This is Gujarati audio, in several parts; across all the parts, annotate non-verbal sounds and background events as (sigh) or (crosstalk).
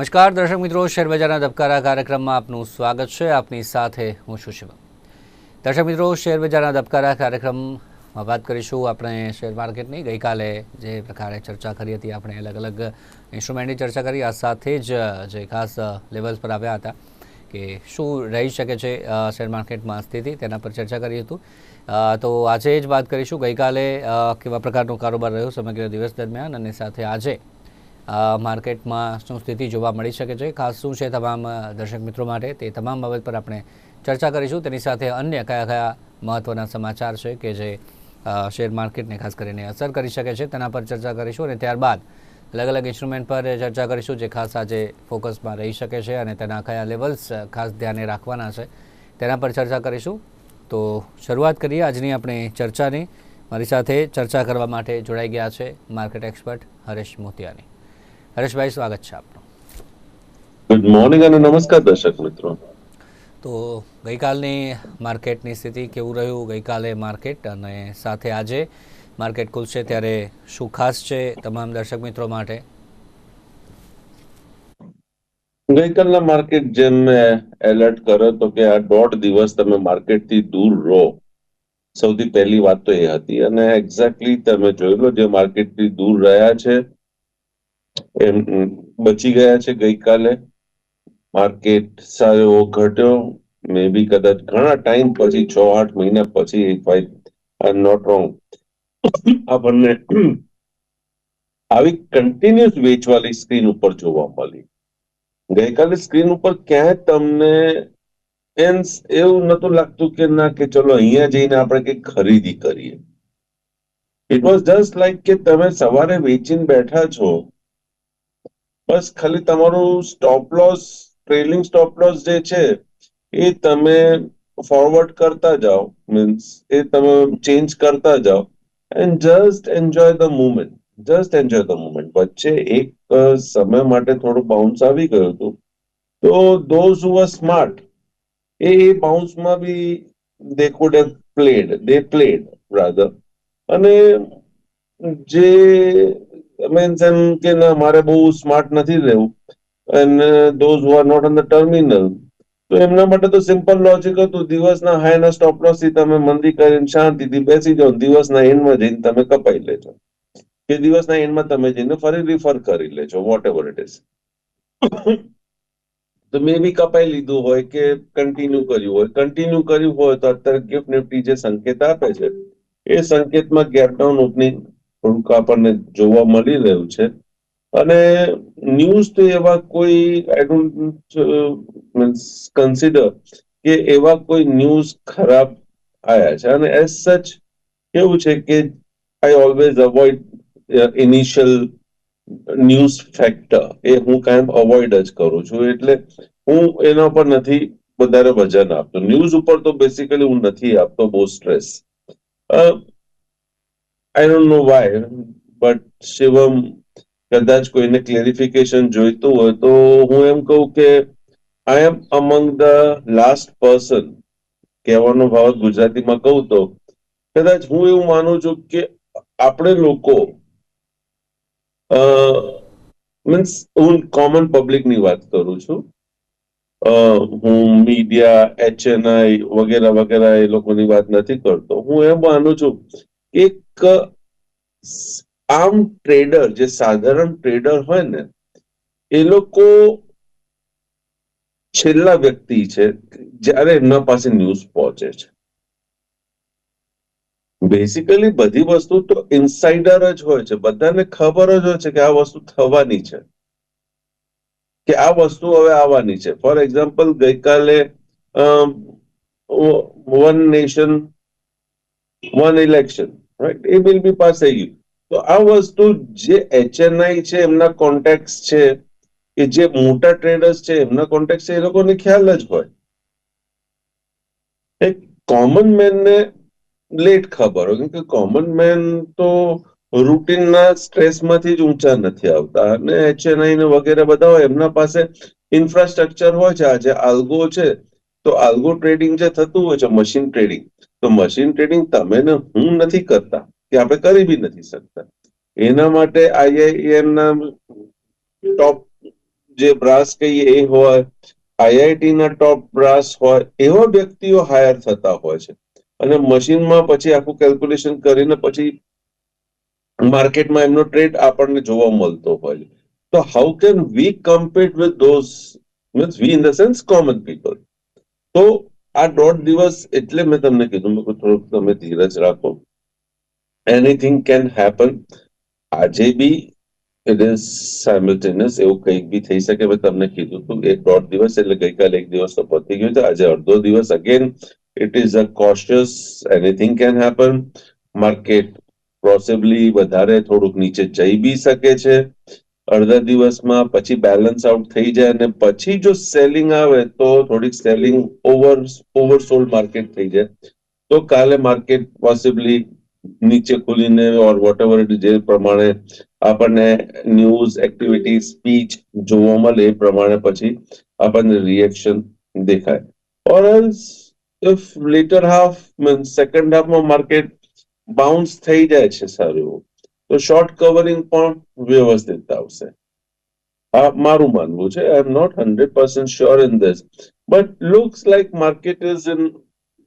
નમસ્કાર. દર્શક મિત્રો, શેરબજારના ધબકારા કાર્યક્રમમાં આપનું સ્વાગત છે. આપની સાથે હું છું શિવમ. દર્શક મિત્રો, શેરબજારના ધબકારા કાર્યક્રમમાં વાત કરીશું આપણે શેર માર્કેટની. ગઈકાલે જે પ્રકારે ચર્ચા કરી હતી, આપણે અલગ અલગ ઇન્સ્ટ્રુમેન્ટની ચર્ચા કરી. આ સાથે જ જે ખાસ લેવલ્સ પર આવ્યા હતા કે શું રહી શકે છે શેર માર્કેટમાં સ્થિતિ, તેના પર ચર્ચા કરી હતું. તો આજે જ વાત કરીશું. ગઈકાલે કેવા પ્રકારનો કારોબાર રહ્યો સમગ્ર દિવસ દરમિયાન અને સાથે આજે માર્કેટમાં શું સ્થિતિ જોવા મળી શકે છે? ખાસ શું છે તમામ દર્શક મિત્રો માટે? તે તમામ બાબત પર આપણે ચર્ચા કરીશું. તેની સાથે અન્ય કયા કયા મહત્ત્વના સમાચાર છે કે જે શેર માર્કેટને ખાસ કરીને અસર કરી શકે છે તેના પર ચર્ચા કરીશું અને ત્યારબાદ અલગ અલગ ઇન્સ્ટ્રુમેન્ટ પર ચર્ચા કરીશું જે ખાસ આજે ફોકસમાં રહી શકે છે અને તેના કયા લેવલ્સ ખાસ ધ્યાને રાખવાના છે તેના પર ચર્ચા કરીશું. તો શરૂઆત કરીએ આજની આપણે ચર્ચાની. મારી સાથે ચર્ચા કરવા માટે જોડાઈ ગયા છે માર્કેટ એક્સપર્ટ હરેશ મોતિયાની. હરેશભાઈ સ્વાગત છે આપનું. ગુડ મોર્નિંગ અને નમસ્કાર દર્શક મિત્રો. તો ગઈકાલની માર્કેટની સ્થિતિ કેવું રહ્યું? ગઈકાલે માર્કેટ અને સાથે આજે માર્કેટ ખુલશે ત્યારે શું ખાસ છે તમામ દર્શક મિત્રો માટે? ગઈકાલના માર્કેટ જેમ મેં એલર્ટ કર્યો તો કે આ દોઢ દિવસ તમે માર્કેટથી દૂર રહો. સૌથી પહેલી વાત તો એ હતી અને એક્ઝેક્ટલી તમે જોઈ લો જે માર્કેટથી દૂર રહ્યા છે એમ બચી ગયા છે ગઈકાલે. માર્કેટ સારો એવો ઘટ્યો. મે બી કદાચ ઘણા ટાઈમ પછી છ, આઠ મહિના પછી if I I not wrong આપણને આવી કન્ટિન્યુઅસ વેચવાલી સ્ક્રીન ઉપર જોવા મળી. ગઈકાલે સ્ક્રીન ઉપર ક્યાંય તમને એન્સ એવું નતું લાગતું કે ના, કે ચલો અહીંયા જઈને આપણે કંઈક ખરીદી કરીએ. ઇટ વોઝ જસ્ટ લાઈક કે તમે સવારે વેચીને બેઠા છો બસ ખાલી તમારું stop loss trailing stop loss જે છે, એ તમે ફોરવર્ડ કરતા જાઓ. મીન્સ એ તમે ચેન્જ કરતા જાઓ. And just enjoy the moment just enjoy the moment વચ્ચે એક સમય માટે થોડું બાઉન્સ આવી ગયું હતું. તો those who smart a a બાઉન્સમાં be they could have played they played rather અને જે મીન્સ એમ કે ના, મારે બહુ સ્માર્ટ નથી રહેવું. અને those who are not on the terminal તો એમના માટે તો સિમ્પલ લોજિક હતું. દિવસના હાઈના સ્ટોપ લોસથી તમે મંદી કરીને શાંતિથી બેસી જાઓ. દિવસના એન્ડમાં જઈને તમે કપાઈ લેજો. કે દિવસના એન્ડમાં તમે જઈને ફરી રિફર કરી લેજો વોટ એવર ઇટ ઇઝ તો મે બી કપાઈ લીધું હોય કે કન્ટિન્યુ કર્યું હોય. કન્ટિન્યુ કર્યું હોય તો અત્યારે ગિફ્ટ નિફ્ટી જે સંકેત આપે છે, એ સંકેતમાં ગેપ ડાઉન ઓપનિંગ થોડુંક આપણને જોવા મળી રહ્યું છે. અને ન્યૂઝ તો એવા કોઈ આઈ ડોન્ટ મીન્સ કન્સિડર કે એવા કોઈ ન્યૂઝ ખરાબ આયા છે. અને એઝ સચ કેવું છે કે I always avoid initial news factor એ હું કાયમ અવોઇડ જ કરું છું. એટલે હું એના પર નથી વધારે વજન આપતો. ન્યૂઝ ઉપર તો બેસિકલી હું નથી આપતો. બહુ stress I don't know why but Shivam કદાચ કોઈને ક્લેરિફિકેશન જોઈતું હોય તો હું એમ કહું કે I am among the last person કહેવાનો ભાવ ગુજરાતીમાં કહું તો. કદાચ હું એવું માનું છું કે આપણે લોકો મીન્સ હું કોમન પબ્લિકની વાત કરું છું. હું મીડિયા એચએનઆઈ વગેરે વગેરે એ લોકોની વાત નથી કરતો. હું એમ માનું છું કે એક આમ ટ્રેડર જે સાધારણ ટ્રેડર હોય ને, એ લોકો છેલ્લા વ્યક્તિ છે, જ્યારે એમના પાસે ન્યૂઝ પહોંચે છે. બેસિકલી બધી વસ્તુ તો ઇન્સાઇડર જ હોય છે. બધાને ખબર જ હોય છે કે આ વસ્તુ થવાની છે. કે આ વસ્તુ હવે આવવાની છે. ફોર એક્ઝામ્પલ ગઈકાલે one nation one election right A bill be pass થઈ ગયું તો આ વસ્તુ જે એચએનઆઈ છે, એમના કોન્ટેક્ટ છે, કે જે મોટા ટ્રેડર્સ છે, એમના કોન્ટેક્ટ છે, એ લોકોને ખ્યાલ જ હોય. એક કોમન મેનને લેટ ખબર હોય કે કોમન મેન તો રૂટીનના સ્ટ્રેસમાંથી જ ઊંચા નથી આવતા અને એચએનઆઈ ને વગેરે બધા હોય, એમના પાસે ઇન્ફ્રાસ્ટ્રક્ચર હોય છે. આજે આલ્ગો છે, તો આલ્ગો ટ્રેડિંગ જે થતું હોય છે મશીન ટ્રેડિંગ તો મશીન ટ્રેડિંગ તમે ને હું નથી કરતા, કે આપણે કરી બી નથી શકતા. એના માટે આઈઆઈએમ ના ટોપ જે બ્રાસ કહીએ એ હોય આઈઆઈટી ના ટોપ બ્રાસ હોય, એવા વ્યક્તિઓ હાયર થતા હોય છે. અને મશીનમાં પછી આખું કેલ્ક્યુલેશન કરીને પછી માર્કેટમાં એમનો ટ્રેડ આપણને જોવા મળતો હોય છે. તો how can we compete with those means we in the sense common people તો આ દોઢ દિવસ એટલે મેં તમને કીધું, મેં થોડુંક તમે ધીરજ રાખો. એનીથિંગ કેન હેપન આજે બી ઇટ ઇઝ સાયમલ્ટેનિયસ એવું કંઈક બી થઈ શકે મેં તમને કીધું હતું. એક દોઢ દિવસ એટલે ગઈકાલે એક દિવસ તો પતી ગયો છે. આજે અડધો દિવસ again it is a cautious anything can happen market possibly વધારે થોડુંક નીચે જઈ બી શકે છે. અડધા દિવસમાં પછી બેલેન્સ આઉટ થઈ જાય અને પછી જો સેલિંગ આવે તો થોડીક સેલિંગ ઓવર ઓવરસોલ્ડ માર્કેટ થઈ જાય. તો કાલે માર્કેટ પોસિબલી નીચે ખુલીને ઓર વોટ એવર જે પ્રમાણે આપણને ન્યૂઝ એક્ટિવિટી સ્પીચ જોવા મળે એ પ્રમાણે પછી આપણને રિએક્શન દેખાય. Or else if latter half means second હાફમાં market bounce થઈ જાય છે સારું એવું. તો શોર્ટ કવરિંગ પણ વ્યવસ્થિત આવશે. આ મારું માનવું છે. I am not hundred percent sure in this but looks like market is in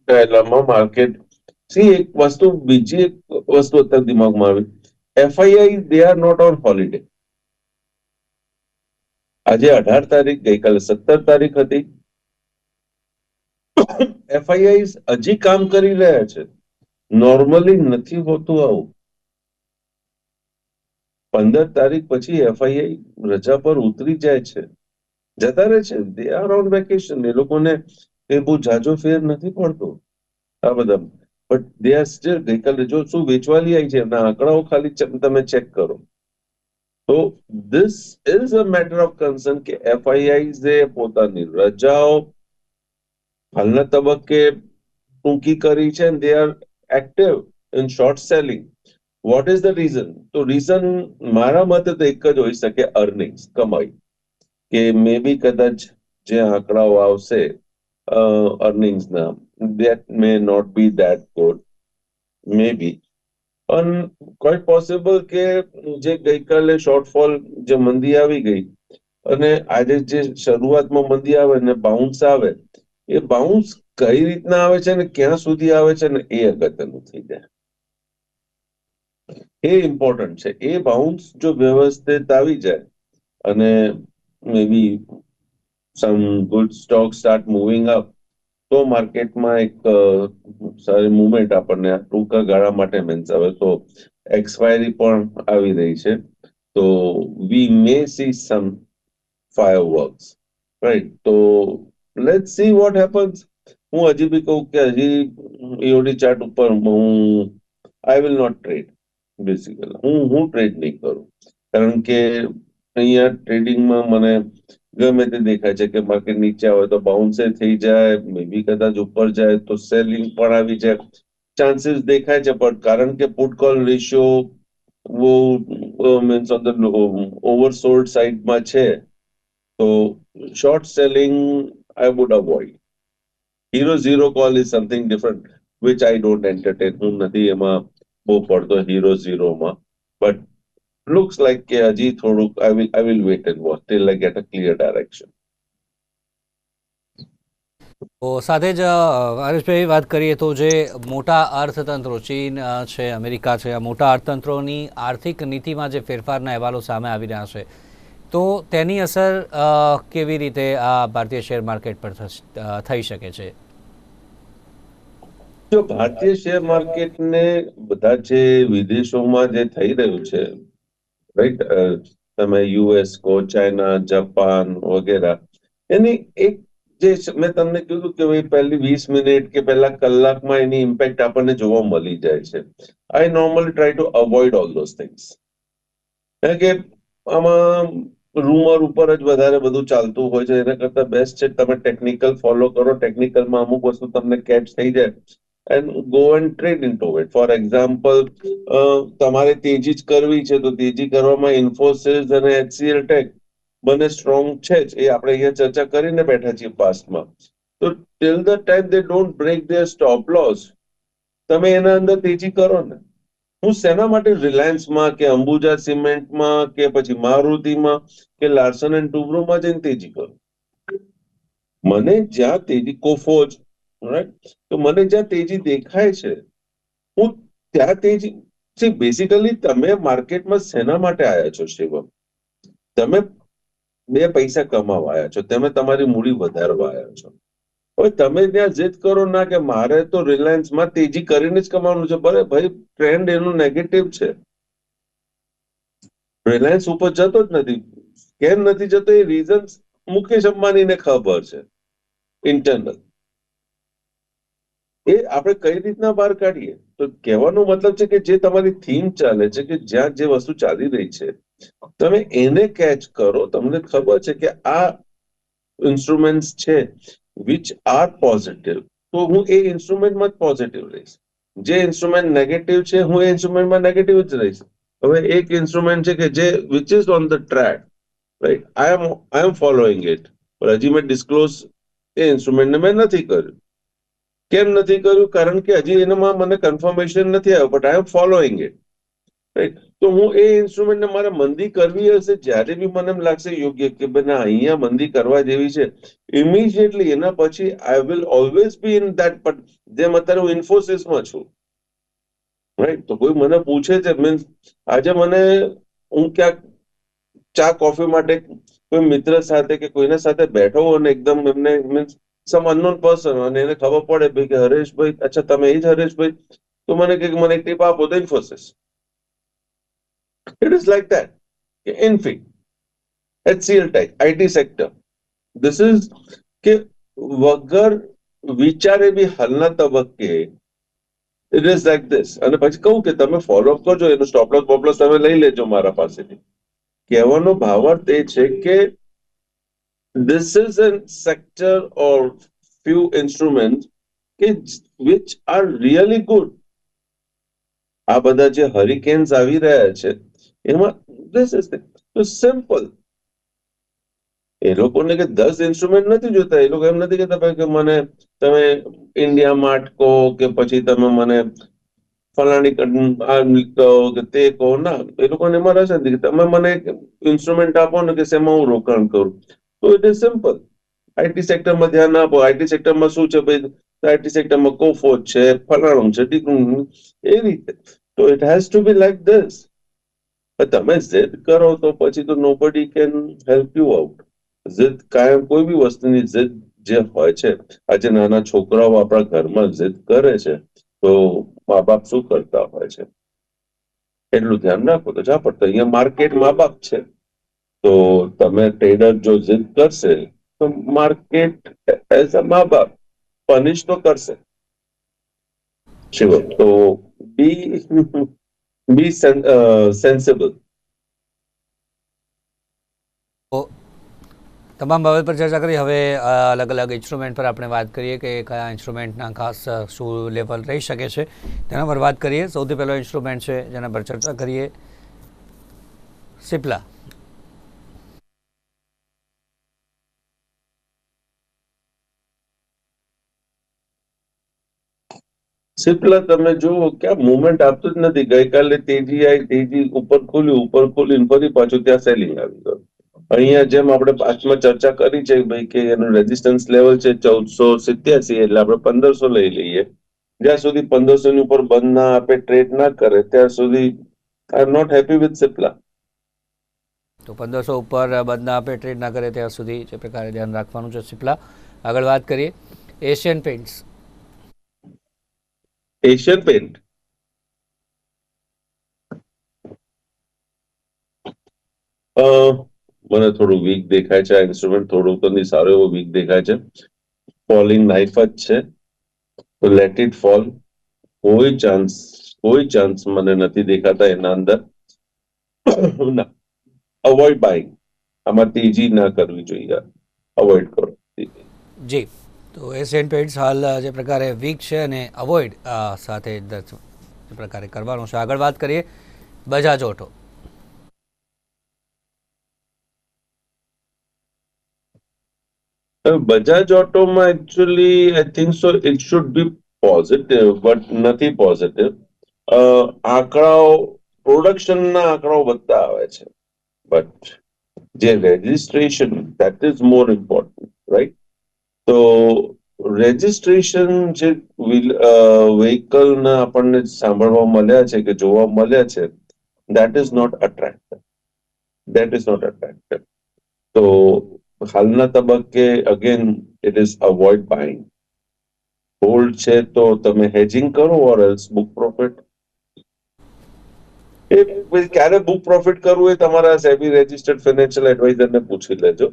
ડાયલામાં market see એક વસ્તુ, બીજી એક વસ્તુ અત્યારે દિમાગમાં આવી. FII they are not on holiday આજે અઢાર તારીખ, ગઈકાલે સત્તર તારીખ હતી. (coughs) એફઆઈઆઈ હજી કામ કરી રહ્યા છે. નોર્મલી નથી હોતું આવું. પંદર તારીખ પછી એફઆઈઆઈ રજા પર ઉતરી જાય છે. જતા રહે છે. દે આર ઓન વેકેશન એ લોકોને એ બહુ જાજો ફેર નથી પડતો. આ બધા. બટ દે આર સ્ટીલ ગઈકાલે જો શું વેચવાલી આવી છે, એમના આંકડાઓ ખાલી તમે ચેક કરો. તો this is a matter of concern કે એફઆઈઆઈ પોતાની રજાઓ, હાલના તબક્કે ટૂંકી કરી છે they are active in short selling what is the reason તો રીઝન મારા મતે તો એક જ હોઈ શકે અર્નિંગ્સ કમાઈ. કે મે બી કદાચ જે આંકડાઓ આવશે અર્નિંગ્સના that may not be that good may be પણ ક્વાઇટ પોસિબલ કે જે ગઈકાલે શોર્ટફોલ જે મંદી આવી ગઈ, અને આજે જે શરૂઆતમાં મંદી આવે ને બાઉન્સ આવે, એ બાઉન્સ કઈ રીતના આવે છે ને ક્યાં સુધી આવે છે ને એ અગત્યનું થઈ જાય. એ ઇમ્પોર્ટન્ટ છે. એ બાઉન્સ જો વ્યવસ્થિત આવી જાય અને may some good stock start moving up તો માર્કેટમાં એક સારી મુવમેન્ટ આપણને ટૂંકા ગાળા માટે મીન્સ હવે તો એક્સપાયરી પણ આવી રહી છે. તો we may see some fire works right તો લેટ સી વોટ હેપન્સ હું હજી બી કહું કે હજી ઈઓડી ચાર્ટ ઉપર હું I will not trade basically. હું હું ટ્રેડ નહીં કરું. કારણ કે અહીંયા ટ્રેડિંગમાં મને ગમે તે દેખાય છે કે માર્કેટ નીચે આવે તો બાઉન્સે થઈ જાય મેબી કદાચ ઉપર જાય તો સેલિંગ પણ આવી જાય. ચાન્સીસ દેખાય છે પણ કારણ કે પુટકોલ રેશિયો વો મીન્સ ઓન ધ ઓવરસોલ્ડ સાઈડમાં છે તો short selling I would avoid hero zero call is something different which I don't entertain હું નથી એમાં બહુ પડતો હીરો ઝીરોમાં બટ લુક્સ લાઈક કે હજી થોડુંક I will I will wait and watch till I get a clear direction તો સાથે જ હરેશભાઈ વાત કરીએ તો જે મોટા અર્થતંત્રો ચીન છે, અમેરિકા છે, આ મોટા અર્થતંત્રોની આર્થિક નીતિમાં જે ફેરફારના અહેવાલો સામે આવી રહ્યા છે, તો તેની અસર કેવી રીતે આ ભારતીય શેર માર્કેટ પર થઈ શકે છે? જો ભારતીય શેર માર્કેટને બધા જે વિદેશોમાં જે થઈ રહ્યું છે રાઈટ તમે યુએસ કો ચાઇના જાપાન વગેરે, એની એક જે મેં તમને કીધું કે ભાઈ પહેલી વીસ મિનિટ કે પહેલા કલાકમાં એની ઇમ્પેક્ટ આપણને જોવા મળી જાય છે. I normally try to avoid all those things કારણ કે આમાં રૂમર ઉપર જ વધારે બધું ચાલતું હોય છે, એના કરતા બેસ્ટ છે, તમે ટેકનિકલ ફોલો કરો ટેકનિકલમાં અમુક વસ્તુ તમને કેચ થઈ જાય. And go and trade into it for example તમારે તેજી જ કરવી છે, તો તેજી કરવામાં ઇન્ફોસિસ અને એચસીએલ ટેક બંને સ્ટ્રોંગ છે જ. એ આપણે અહીંયા ચર્ચા કરીને બેઠા છીએ પાસ્ટમાં તો till the time they don't break their stop loss તમે એના અંદર તેજી કરો ને. હું શેના માટે રિલાયન્સમાં કે અંબુજા સિમેન્ટમાં કે પછી મારુતિમાં કે લાર્સન એન્ડ ટુબ્રોમાં જઈને તેજી કરું. મને જ્યાં તેજી કોફોજ રાઈટ તો મને જ્યાં તેજી દેખાય છે, હું ત્યાં તેજી સી બેસિકલી તમે માર્કેટમાં શેના માટે આવ્યા છો, શિવમ? તમે બે પૈસા કમાવા આવ્યા છો, તમે તમારી મૂડી વધારવા આવ્યા છો. હવે તમે ત્યાં જીદ કરો ના કે મારે તો રિલાયન્સમાં તેજી કરીને જ કમાવાનું છે. ભલે ભાઈ ટ્રેન્ડ એનું નેગેટિવ છે. રિલાયન્સ ઉપર જતો જ નથી. કેમ નથી જતો એ રીઝન મુકેશ અંબાણીને ખબર છે. ઇન્ટરનલ એ આપણે કઈ રીતના બહાર કાઢીએ? તો કહેવાનો મતલબ છે કે જે તમારી થીમ ચાલે છે કે જ્યાં જે વસ્તુ ચાલી રહી છે, તમે એને કેચ કરો, તમને ખબર છે કે આ ઇન્સ્ટ્રુમેન્ટ્સ છે વિચ આર પોઝિટિવ તો હું એ ઇન્સ્ટ્રુમેન્ટમાં જ પોઝિટિવ રહીશ. જે ઇન્સ્ટ્રુમેન્ટ નેગેટિવ છે, હું એ ઇન્સ્ટ્રુમેન્ટમાં નેગેટિવ જ રહીશ. હવે એક ઇન્સ્ટ્રુમેન્ટ છે કે જે which is on the track right I am I am following it હજી મેં ડિસ્ક્લોઝ એ ઇન્સ્ટ્રુમેન્ટને મેં નથી કર્યું. કેમ નથી કર્યું? કારણ કે હજી એનામાં મને કન્ફર્મેશન નથી આવ્યું but I am following it right તો હું એ ઇન્સ્ટ્રુમેન્ટને મારે મંદી કરવી હશે? જ્યારે બી મને એમ લાગશે યોગ્ય કે ના, અહીંયા મંદી કરવા જેવી છે ઇમિડિયેટલી એના પછી I will always be in that but જેમ અત્યારે હું ઇન્ફોસિસમાં છું. રાઈટ તો કોઈ મને પૂછે છે મીન્સ આજે મને હું ક્યાંક ચા કોફી માટે કોઈ મિત્ર સાથે કે કોઈના સાથે બેઠો અને એકદમ એમને મીન્સ સમ અનનોન પર્સન અને એને ખબર પડે કે હરેશભાઈ, અચ્છા, તમે એ જ હરેશભાઈ? તો મને કે મને એક ટીપ આપો, તો Infosys it is like that કે Infy HCL tech IT sector this is કે વગર વિચારે બી હાલના તબક્કે ઇટ ઇઝ લાઈક ધીસ અને પછી કહું કે તમે ફોલોઅપ કરજો, એનું સ્ટોપલોસ બોપલોસ તમે લઈ લેજો મારા પાસેથી. કહેવાનો ભાવાર્થ એ છે કે this is a sector or few instruments which are really good. આ બધા જે હરિકેન્સ આવી રહ્યા છે, એમાં this ઇઝ the સિમ્પલ એ લોકોને કે દસ ઇન્સ્ટ્રુમેન્ટ નથી જોતા, એ લોકો એમ નથી કહેતા ભાઈ કે મને તમે ઇન્ડિયા માર્ટ કહો કે પછી તમે મને ફલાણી કહો કે તે કહો. ના, એ લોકોને એમાં રસ નથી કે તમે મને ઇન્સ્ટ્રુમેન્ટ આપો ને કે શેમાં હું રોકાણ કરું. તો ઇટ ઇઝ સિમ્પલ આઈટી સેક્ટરમાં ધ્યાન આપો. આઈટી સેક્ટરમાં શું છે ભાઈ? આઈટી સેક્ટરમાં કોફો છે, ફલાણું છે ઢીકણું એ રીતે. તો it has to be like this તમે જીદ કરો તો પછી તો nobody can help you out જીદ કાયમ કોઈ બી વસ્તુની જીદ જે હોય છે, આજે નાના છોકરાઓ આપણા ઘરમાં જીદ કરે છે, તો મા બાપ શું કરતા હોય છે? એટલું ધ્યાન રાખો તો જા પડતો અહીંયા માર્કેટ મા બાપ છે. તો તમે ટ્રેડર જો જીદ કરશે, તો માર્કેટ એઝ અ મા બાપ પનિશ તો કરશે. શિવ, તો બી બી સેન્સિબલ તમામ બાબત પર ચર્ચા કરી. હવે અલગ અલગ ઇન્સ્ટ્રુમેન્ટ પર આપણે વાત કરીએ કે કયા ઇન્સ્ટ્રુમેન્ટના ખાસ શું લેવલ રહી શકે છે, તેના પર વાત કરીએ. સૌથી પહેલો ઇન્સ્ટ્રુમેન્ટ છે, જેના પર ચર્ચા કરીએ, સિપ્લા. સિપ્લા તમે જુઓ ક્યાં મુવમેન્ટ આપતું જ નથી. ગઈકાલે તેજી આવી તેજી ઉપર ખોલ્યું, ઉપર ખોલીને ફરી પાછું ત્યાં સેલિંગ આવી ગયું. અહીંયા જેમ આપણે પાછમાં ચર્ચા કરી છે ભાઈ કે એનું રેઝિસ્ટન્સ લેવલ છે ચૌદસો સિત્યાસી એટલે આપણે પંદરસો લઈ લઈએ. જ્યાં સુધી પંદરસો ની ઉપર બંધ ના આપે ટ્રેડ ના કરે, ત્યાં સુધી I am not happy with Cipla તો પંદરસો ઉપર બંધ ના આપે ટ્રેડ ના કરે, ત્યાં સુધી જે પ્રકારે ધ્યાન રાખવાનું છે સિપ્લા આગળ વાત કરીએ. એશિયન પેઇન્ટ્સ એશિયન પેન્ટ મને થોડું વીક દેખાય છે આ ઇન્સ્ટ્રુમેન્ટ થોડું તો સારો એવો વીક દેખાય છે. ફોલિંગ નાઇફ જ છે. તો લેટ ઇટ ફોલ કોઈ ચાન્સ કોઈ ચાન્સ મને નથી દેખાતા એના અંદર. ના. અવોઇડ બાઇંગ આમાં તેજી ના કરવી જોઈએ અવોઇડ કરો. જી. તો એશિયન પેઇન્ટ્સ હાલ જે પ્રકારે વીક છે અને અવોઇડ સાથે જે પ્રકારે કરવાનું છે. આગળ વાત કરીએ Bajaj auto. Bajaj ઓટોમાં actually I think so it should be positive but નથી પોઝિટિવ આંકડાઓ પ્રોડક્શનના આંકડાઓ વધતા આવે છે. બટ જે registration that is more important right તો રેજિસ્ટ્રેશન જે વ્હીકલના આપણને સાંભળવા મળ્યા છે કે જોવા મળ્યા છે that is not attracted that is not attracted તો હાલના તબક્કે again it is avoid buying hold છે તો તમે હેજિંગ કરો ઓર એલ્સ બુક પ્રોફિટ એ ક્યારે બુક પ્રોફિટ કરવું એ તમારા સેબી રેજિસ્ટર્ડ ફાઇનાન્શિયલ એડવાઇઝરને પૂછી લેજો.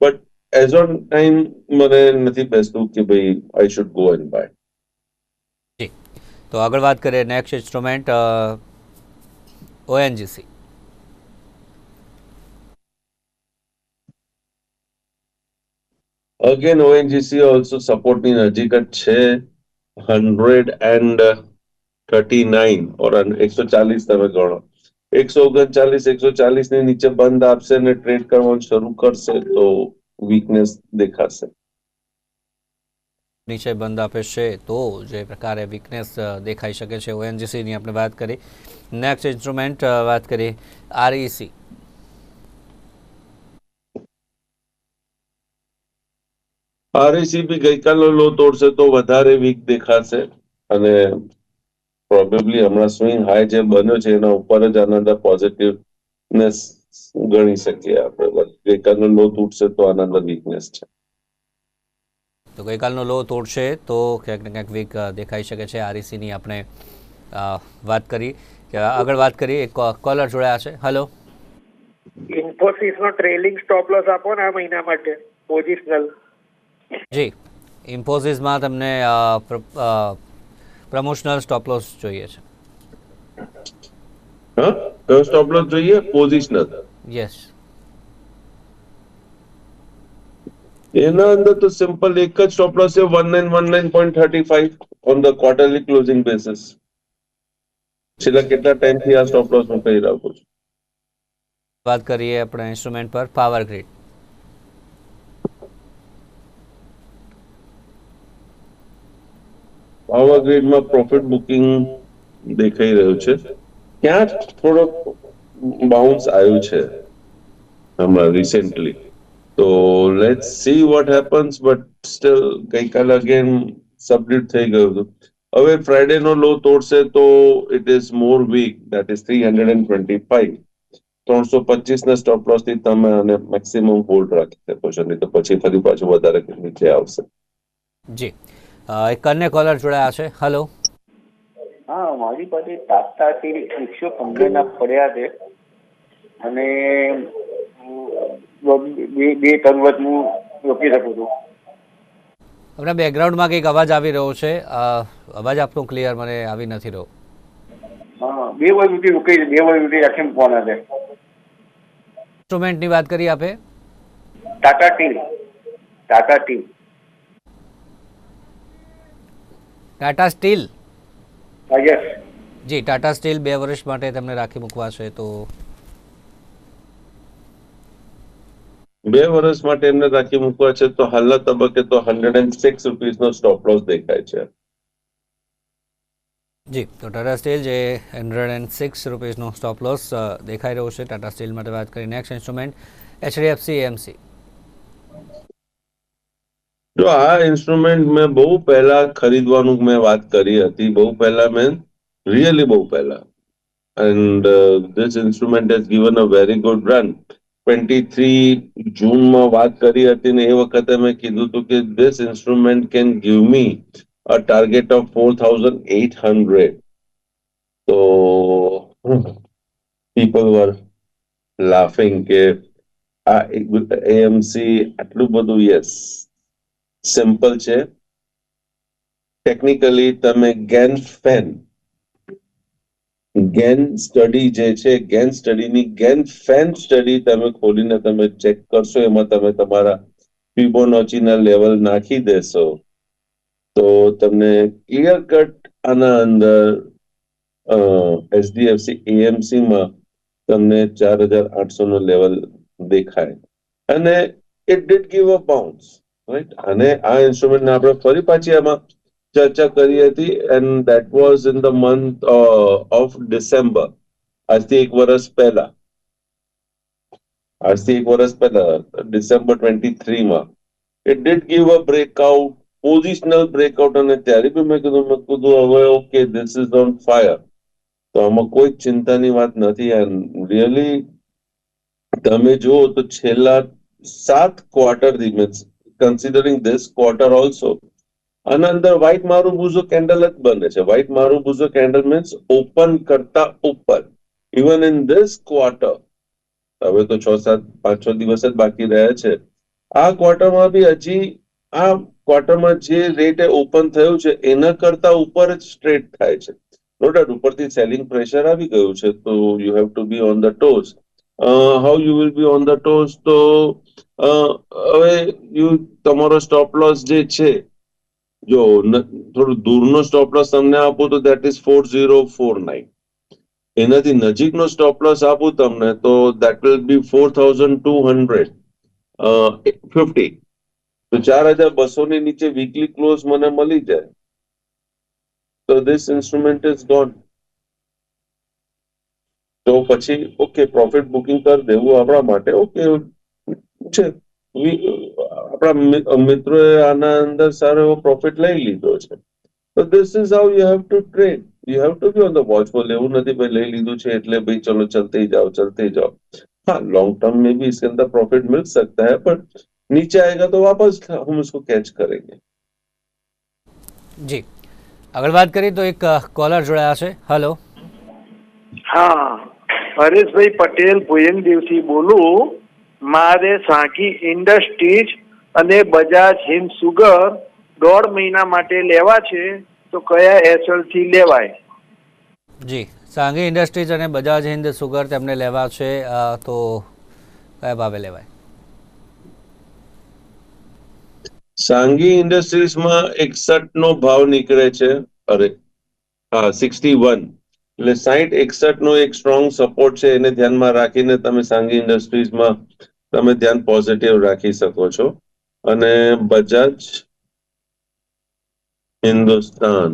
બટ એઝ ઓન ટાઈમ મને નથી બેસતું કે ભાઈ I should go and buy તો આગળ વાત કરીએ next instrument ONGC again ONGC also સપોર્ટની નજીક જ છે hundred and thirty nine or એકસો ચાલીસ તમે ગણો એકસો ઓગણચાલીસ એકસો ચાલીસની નીચે બંધ આપશે ને ટ્રેડ કરવાનું શરૂ કરશે તો વીકનેસ દેખાશે. નીચે બંધ આપે છે તો જે પ્રકારે વીકનેસ દેખાઈ શકે છે ઓએનજીસીની આપણે વાત કરી. નેક્સ્ટ ઇન્સ્ટ્રુમેન્ટ વાત કરી આરઈસી આરએસી બી ગઈકાલનો લો તોડશે તો વધારે વીક દેખાશે અને પ્રોબેબલી હમણાં સ્વિંગ હાઈ જે બન્યો છે એના ઉપર જ આનંદ પોઝિટિવનેસ ગણી શકીએ આપણે ગઈકાલનો લો તૂટશે તો આના અંદર વીકનેસ છે. તો ગઈકાલનો લો તોડશે તો ક્યાંક ને ક્યાંક વીક દેખાઈ શકે છે. આરઈસીની આપણે વાત કરી. આગળ વાત કરી એક કોલર જોડાયા છે. હેલો ઇન્ફોસિસનો ટ્રેલિંગ સ્ટોપ લોસ આપો ને આ મહિના માટે. પોઝિશનલ જી. ઇન્ફોસિસમાં તમને પ્રમોશનલ સ્ટોપ લોસ જોઈએ છે. હા? કયો સ્ટોપ લોસ જોઈએ? પોઝિશનલ યસ એના અંદર તો સિમ્પલ એક જ સ્ટોપ લોસ છે one nine one nine point thirty five on the quarterly closing basis છેલ્લા કેટલા ટાઈમથી આ સ્ટોપ લોસ હું કહી રહ્યો છું? વાત કરીએ આપણે ઇન્સ્ટ્રુમેન્ટ પર પાવર ગ્રીડ પાવર ગ્રીડમાં પ્રોફિટ બુકિંગ દેખાઈ રહ્યું છે. ક્યાં થોડો બાઉન્સ આવ્યું છે હમણાં રિસેન્ટલી તો let see what happens but still ગઈકાલે અગેન સબમિટ થઈ ગયું હતું. હવે ફ્રાઈડે નો લો તોડશે તો it is more weak that is three hundred and twenty five ત્રણસો પચીસ ના સ્ટોપ લોસથી તમે અને મેક્સિમમ હોલ્ડ રાખી શકો છો નહીં તો પછી ફરી પાછું વધારે નીચે આવશે. જી. એક અન્ય કોલર જોડાયા છે. હેલો હા મારી પાસે ટાટા સ્ટીલ એકસો પંદર ના પડ્યા છે. અને બે બે હું રોકી શકું છું. આપણા બેકગ્રાઉન્ડમાં કંઈક અવાજ આવી રહ્યો છે. અવાજ આપનો ક્લિયર મને આવી નથી રહ્યો. બે વર્ષ સુધી રોકાઈ બે વર્ષ સુધી રાખી ફોન છે ઇન્સ્ટ્રુમેન્ટની વાત કરી આપે. Tata tea Tata tea Tata steel yes જી ટાટા સ્ટીલ બે વર્ષ માટે તમને રાખી મૂકવા છે તો બે વર્ષ માટે એમને રાખી મૂકવા છે તો હાલના તબક્કે તો હંડ્રેડ એન્ડ સિક્સ રૂપીસ નો સ્ટોપ લોસ દેખાય છે. જી તો ટાટા સ્ટીલ જે હંડ્રેડ એન્ડ સિક્સ રૂપીઝનો સ્ટોપ લોસ દેખાઈ રહ્યો છે. ટાટા સ્ટીલ માટે વાત કરી નેક્સ્ટ ઇન્સ્ટ્રુમેન્ટ એચડીએફસી એમસી જો આ ઇન્સ્ટ્રુમેન્ટ મેં બહુ પહેલા ખરીદવાનું મેં વાત કરી હતી બહુ પહેલા મેં રિયલી બહુ પહેલા. And this instrument has given a very good run twenty three જૂનમાં વાત કરી હતી ને એ વખતે મેં કીધું હતું કે this instrument can give me a target of four thousand eight hundred તો પીપલ વર લાફિંગ કે આ એએમસી આટલું બધું યસ સિમ્પલ છે. ટેકનિકલી તમે ગેન ફેન ગેન સ્ટડી જે છે ગેન સ્ટડીની ગેન ફેન સ્ટડી તમે ખોલીને તમે ચેક કરશો, એમાં તમે તમારા ફિબોનોચીના લેવલ નાખી દેશો. તો તમને ક્લિયર કટ આના અંદર એચડીએફસી એએમસીમાં તમને ચાર હજાર આઠસો નો લેવલ દેખાય. અને it did give a bounce right અને આ ઇન્સ્ટ્રુમેન્ટ આપણે ફરી પાછી આમાં ચર્ચા કરી હતી and that was in the month of December આજથી એક વર્ષ પહેલા આજથી એક વર્ષ પહેલા December twenty થ્રીમાં it did give a breakout positional breakout અને ત્યારે બી મેં કીધું મેં કીધું હવે okay this is on fire તો આમાં કોઈ જ ચિંતાની વાત નથી એન્ડ રિયલી તમે જુઓ તો છેલ્લા સાત ક્વાર્ટરથી means considering this quarter also અને અંદર વ્હાઇટ મારું બુઝો કેન્ડલ જ બને છે. વ્હાઇટ મારું બુઝો કેન્ડલ મીન્સ ઓપન કરતા ઉપર. ઇવન ઇન ધીસ ક્વાર્ટર હવે તો છ સાત, પાંચ છ દિવસ જ બાકી રહ્યા છે. આ ક્વાર્ટરમાં બી હજી, આ ક્વાર્ટરમાં જે રેટે ઓપન થયું છે, એના કરતા ઉપર જ સ્ટ્રેટ થાય છે. નો ડાઉટ ઉપરથી સેલિંગ પ્રેશર આવી ગયું છે, તો you have to be on the toes how you will be on the toes તો હવે યુ તમારો સ્ટોપ લોસ જે છે જો થોડું દૂરનો સ્ટોપ લોસ તમને આપું તો that is four zero four nine એનાથી નજીકનો સ્ટોપ લોસ આપું તમને તો that will be four thousand two hundred fifty તો ચાર હજાર બસો ની નીચે વીકલી ક્લોઝ મને મળી જાય. તો ધીસ ઇન્સ્ટ્રુમેન્ટ ઇઝ ગોન તો પછી ઓકે પ્રોફિટ બુકિંગ કરી દેવું આપણા માટે ઓકે છે. આપણા મિ- મિત્રોએ આના અંદર સારો એવો પ્રોફિટ લઈ લીધો છે તો this is how you have to trade you have to be on the watchful એવું નથી ભાઈ લઈ લીધું છે એટલે ભાઈ ચલો ચલતે ही जाओ चलते ही जाओ हाँ लॉन्ग टर्म में भी इसके अंदर प्रॉफिट मिल सकता है पर नीचे आएगा तो वापस हम उसको कैच करेंगे જી આગળ વાત કરીએ તો એક કોલર જોડાયા છે હલો હા હરેશભાઈ પટેલ ભુયંગદેવથી બોલું મારે સાંકી ઇન્ડસ્ટ્રીઝ અને બજાજ હિન્દ સુગર દોઢ મહિના માટે લેવા છે તો કયા એસએલથી લેવાય? જી સાંઘી ઇન્ડસ્ટ્રીઝ અને બજાજ હિન્દ સુગર તેમને લેવા છે તો કયા ભાવે લેવાય? સાંગી ઇન્ડસ્ટ્રીઝમાં એકસઠ નો ભાવ નીકળે છે અરે હા સિક્સટી વન. એટલે સાઈઠ એકસઠ નો એક સ્ટ્રોંગ સપોર્ટ છે એને ધ્યાનમાં રાખીને તમે સાંગી ઇન્ડસ્ટ્રીઝમાં તમે ધ્યાન પોઝિટિવ રાખી શકો છો. અને બજાજ હિન્દુસ્તાન.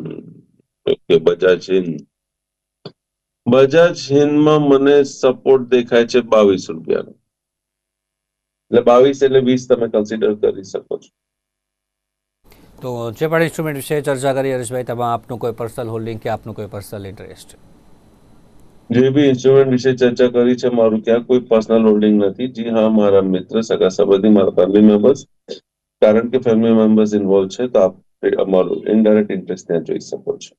ઓકે બજાજ હિન્દ. બજાજ હિન્દમાં મને સપોર્ટ દેખાય છે બાવીસ રૂપિયાનો. એટલે બાવીસ એટલે વીસ તમે કન્સિડર કરી શકો છો. તો જે પણ ઇન્સ્ટ્રુમેન્ટ વિશે ચર્ચા કરી હરેશભાઈ તેમાં આપનું કોઈ પર્સનલ હોલ્ડિંગ કે આપનું કોઈ પર્સનલ ઇન્ટરેસ્ટ જે બી ઇન્સ્ટ્રુમેન્ટ વિશે ચર્ચા કરી છે મારું ક્યાં કોઈ પર્સનલ હોલ્ડિંગ નથી. જી હા મારા મિત્ર સગા સંબંધી મારા ફેમિલી મેમ્બર્સ કારણ કે ફેમિલી મેમ્બર્સ ઇન્વોલ્વ છે, તો આપ અમારો ઇનડાયરેક્ટ ઇન્ટરેસ્ટ ત્યાં જોઈ શકો છો.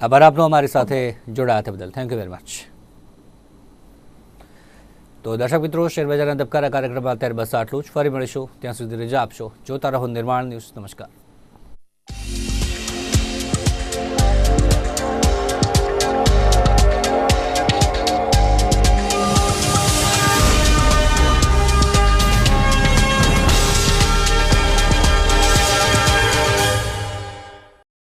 આભાર આપનો અમારી સાથે જોડાયા બદલ. થેન્ક યુ વેરી મચ તો દર્શક મિત્રો શેરબજારના ધબકારા કાર્યક્રમમાં અત્યારે બસ આટલું જ. ફરી મળીશું. ત્યાં સુધી રજા આપશો. જોતા રહો નિર્માણ ન્યૂઝ. નમસ્કાર.